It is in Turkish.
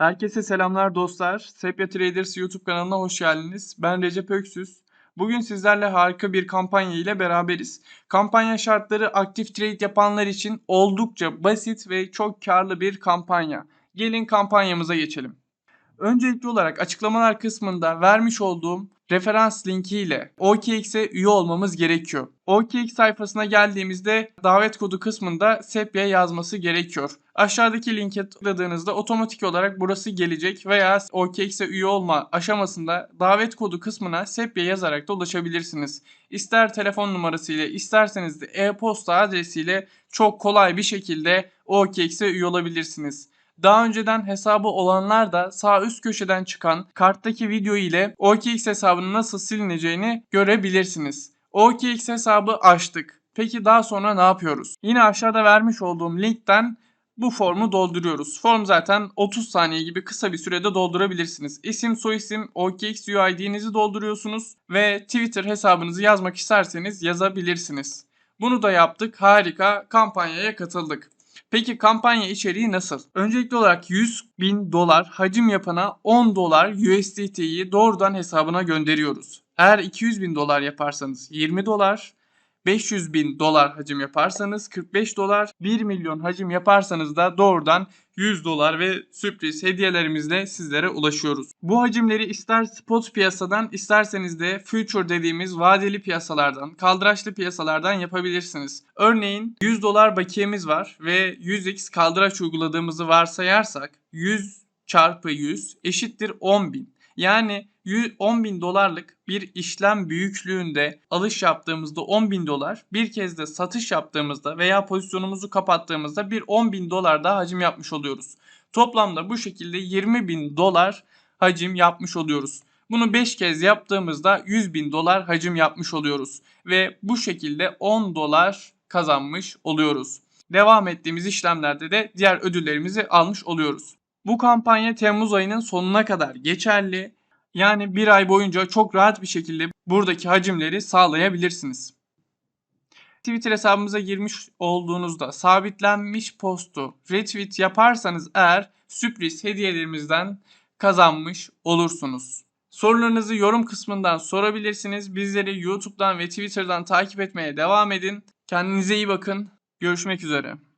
Herkese selamlar dostlar. Sepya Traders YouTube kanalına hoş geldiniz. Ben Recep Öksüz. Bugün sizlerle harika bir kampanya ile beraberiz. Kampanya şartları aktif trade yapanlar için oldukça basit ve çok karlı bir kampanya. Gelin kampanyamıza geçelim. Öncelikli olarak açıklamalar kısmında vermiş olduğum referans linki ile OKX'e üye olmamız gerekiyor. OKX sayfasına geldiğimizde davet kodu kısmında Sepya yazması gerekiyor. Aşağıdaki linke tıkladığınızda otomatik olarak burası gelecek veya OKX'e üye olma aşamasında davet kodu kısmına Sepya yazarak da ulaşabilirsiniz. İster telefon numarası ile isterseniz de e-posta adresiyle çok kolay bir şekilde OKX'e üye olabilirsiniz. Daha önceden hesabı olanlar da sağ üst köşeden çıkan karttaki video ile OKX hesabının nasıl silineceğini görebilirsiniz. OKX hesabı açtık. Peki daha sonra ne yapıyoruz? Yine aşağıda vermiş olduğum linkten bu formu dolduruyoruz. Form zaten 30 saniye gibi kısa bir sürede doldurabilirsiniz. İsim, soyisim, OKX UID'nizi dolduruyorsunuz ve Twitter hesabınızı yazmak isterseniz yazabilirsiniz. Bunu da yaptık. Harika. Kampanyaya katıldık. Peki kampanya içeriği nasıl? Öncelikli olarak 100 bin dolar hacim yapana 10 dolar USDT'yi doğrudan hesabına gönderiyoruz. Eğer 200 bin dolar yaparsanız 20 dolar, 500 bin dolar hacim yaparsanız 45 dolar, 1 milyon hacim yaparsanız da doğrudan 100 dolar ve sürpriz hediyelerimizle sizlere ulaşıyoruz. Bu hacimleri ister spot piyasadan isterseniz de future dediğimiz vadeli piyasalardan, kaldıraçlı piyasalardan yapabilirsiniz. Örneğin 100 dolar bakiyemiz var ve 100x kaldıraç uyguladığımızı varsayarsak 100 çarpı 100 eşittir 10 bin. Yani 10 bin dolarlık bir işlem büyüklüğünde alış yaptığımızda 10 bin dolar bir kez de satış yaptığımızda veya pozisyonumuzu kapattığımızda bir 10 bin dolar daha hacim yapmış oluyoruz. Toplamda bu şekilde 20 bin dolar hacim yapmış oluyoruz. Bunu 5 kez yaptığımızda 100 bin dolar hacim yapmış oluyoruz. Ve bu şekilde 10 dolar kazanmış oluyoruz. Devam ettiğimiz işlemlerde de diğer ödüllerimizi almış oluyoruz. Bu kampanya Temmuz ayının sonuna kadar geçerli. Yani bir ay boyunca çok rahat bir şekilde buradaki hacimleri sağlayabilirsiniz. Twitter hesabımıza girmiş olduğunuzda sabitlenmiş postu retweet yaparsanız eğer sürpriz hediyelerimizden kazanmış olursunuz. Sorularınızı yorum kısmından sorabilirsiniz. Bizleri YouTube'dan ve Twitter'dan takip etmeye devam edin. Kendinize iyi bakın. Görüşmek üzere.